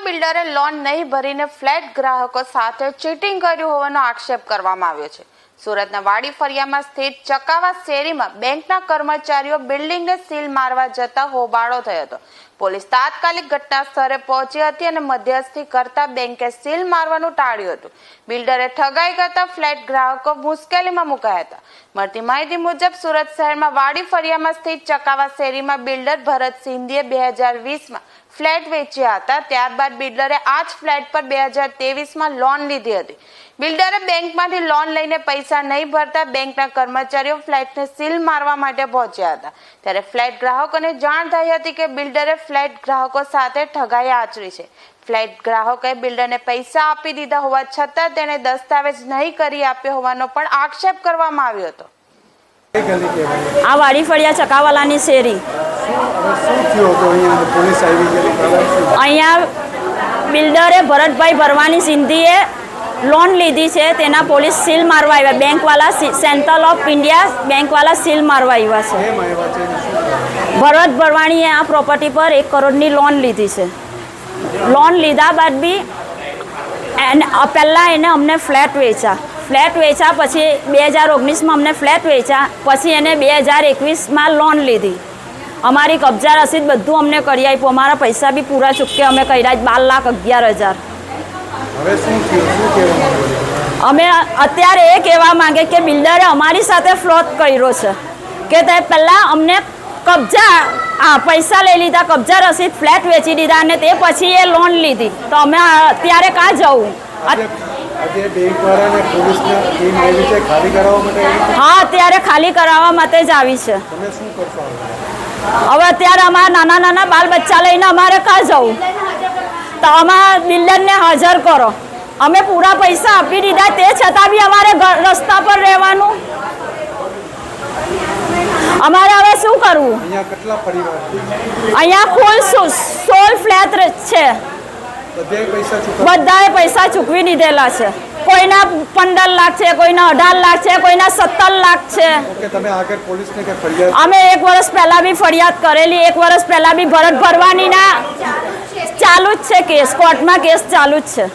બિલ્ડરે loan નહીં ભરીને flat ગ્રાહકો સાથે ચીટિંગ કર્યું હોવાનો આક્ષેપ કરવામાં આવ્યો છે. સુરતના વાડી ફરિયામાં સ્થિત ચકાવા શેરીમાં બેંકના કર્મચારીઓ બિલ્ડિંગને સીલ મારવા જતા હોબાળો થયો હતો. પોલીસ તાત્કાલિક ઘટના સ્થળે પહોંચી હતી અને મધ્યસ્થી કરતા બેંકે સીલ મારવાનું ટાળ્યું હતું. બિલ્ડરે ઠગાઈ કરતા ફ્લેટ ગ્રાહકો મુશ્કેલીમાં મુકાયા હતા. મળતી માહિતી મુજબ સુરત શહેરમાં વાડી ફરિયામાં સ્થિત ચકાવા શેરીમાં બિલ્ડર ભરત સિંધીએ બે હજાર વીસમાં ફ્લેટ વેચ્યા હતા. ત્યારબાદ બિલ્ડરે આ જ ફ્લેટ પર બે હજાર તેવીસમાં લોન લીધી હતી. બિલ્ડરે બેંકમાંથી લોન લઈને પૈસા નહીં ભરતા બેંકના કર્મચારીઓ ફ્લેટને સીલ મારવા માટે પહોંચ્યા હતા. ત્યારે ફ્લેટ ગ્રાહકોને જાણ થઈ હતી કે બિલ્ડરે ફ્લેટ ગ્રાહકો સાથે ઠગાઈ આચરી છે. ફ્લેટ ગ્રાહકોએ બિલ્ડરને પૈસા આપી દીધા હોવા છતાં તેણે દસ્તાવેજ નહીં કરી આપ્યો હોવાનો પણ આક્ષેપ કરવામાં આવ્યો હતો. આ વાડી ફળિયા ચકાવાલાની શેરી. અહીંયા બિલ્ડરે ભરતભાઈ ભરવાની સિંધીએ લોન લીધી છે તેના પોલીસ સીલ મારવા આવ્યા. બેંકવાલા સી- સેન્ટ્રલ ઓફ ઇન્ડિયા બેંકવાલા સીલ મારવા આવ્યા છે? ભરત ભરવાણીએ આ પ્રોપર્ટી પર એક કરોડની લોન લીધી છે. લોન લીધા બાદ બી એને પહેલાં એને અમને ફ્લેટ વેચ્યા. ફ્લેટ વેચ્યા પછી બે હજાર ઓગણીસમાં અમને ફ્લેટ વેચ્યા. પછી એને બે હજાર એકવીસમાં લોન લીધી. અમારી કબજા રસીદ બધું અમને કરી આપ્યું. અમારા પૈસા બી પૂરા ચૂક્યા અમે કર્યા બાર લાખ અગિયાર હજાર. હવે શું થયું? શું કહેવા માંગો છો? અમે અત્યારે એ કહેવા માંગે કે બિલ્ડરે અમારી સાથે ફ્લોટ કર્યો છે કે તે પહેલાં અમને કબજા આ પૈસા લઈ લીધા કબજા રસીદ ફ્લેટ વેચી દીધા અને તે પછી એ લોન લીધી. તો અમે અત્યારે કાં જવું. હા અત્યારે ખાલી કરાવવા માટે જ આવી છે? હવે અત્યારે અમારા નાના નાના બાલ બચ્ચા લઈને અમારે કાં જવું? અમારા બિલ્ડરને હાજર કરો. અમે પૂરા પૈસા આપી દીધા તે છતાં બી અમારે રસ્તા પર રહેવાનું. અમારે હવે શું કરવું? અહીંયા ફૂલ સોલ ફ્લેટ છે. બધાએ પૈસા ચૂકવી દીધેલા છે. કોઈના પંદર લાખ છે કોઈના અઢાર લાખ છે કોઈના સત્તર લાખ છે. અમે એક વર્ષ પહેલા બી ફરિયાદ કરેલી એક વર્ષ પહેલા બી ભરત ભરવાનીના ચાલુ જ છે કેસ. કોર્ટમાં કેસ ચાલુ જ છે.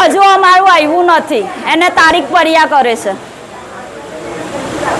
હજુ અમારું આવ્યું નથી. એને તારીખ પર્યા કરે છે.